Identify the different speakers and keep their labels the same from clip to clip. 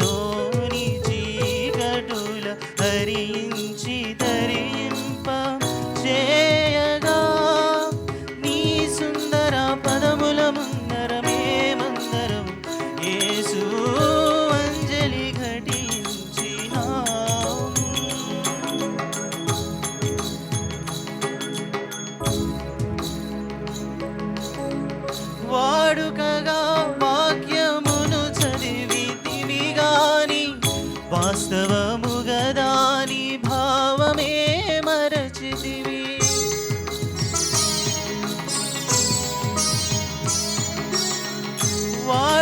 Speaker 1: లోని చీకటుల హరించి ధరింప చేయగా నీ సుందర పదముల ముందరమేమందరం మందరం. ఏసు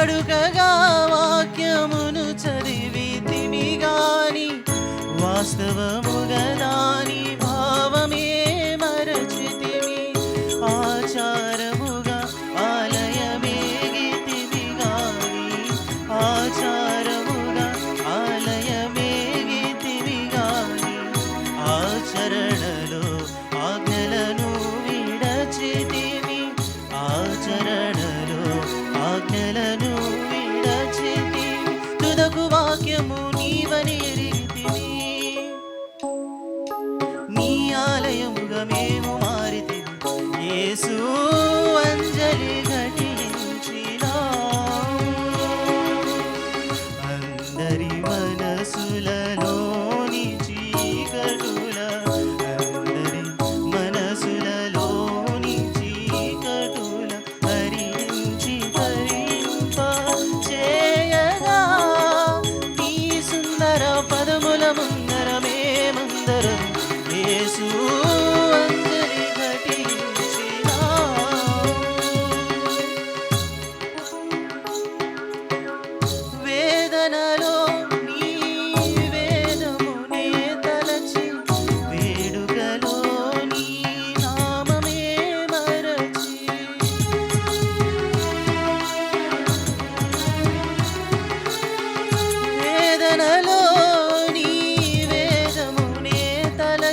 Speaker 1: అడుగగా వాక్యమును చదివితివి గాని వాస్తవముగా అంజలి ఘటించినా. అందరి మనసులలో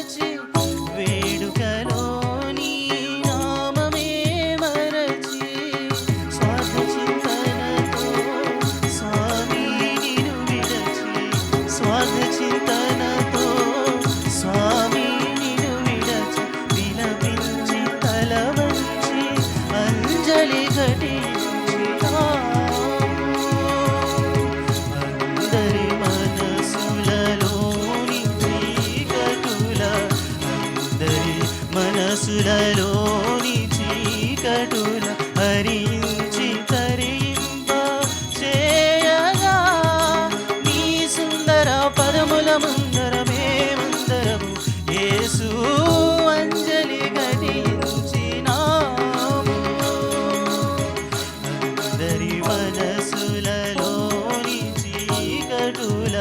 Speaker 1: తలచి వేడుకలో నీ నామమే మరచి స్వార్థ చింతనతో స్వామి నిను విడచి స్వార్థ చింతనతో స్వామి నిను విడచి విలపించి తల వంచి అంజలి ఘటించినా మనసులలోని చీకటుల హరించి తరింప చేయగా నీ సుందర పదముల ముందరమేమందరము యేసు అంజలి ఘటించినాము అందరి మనసులలోని చీకటుల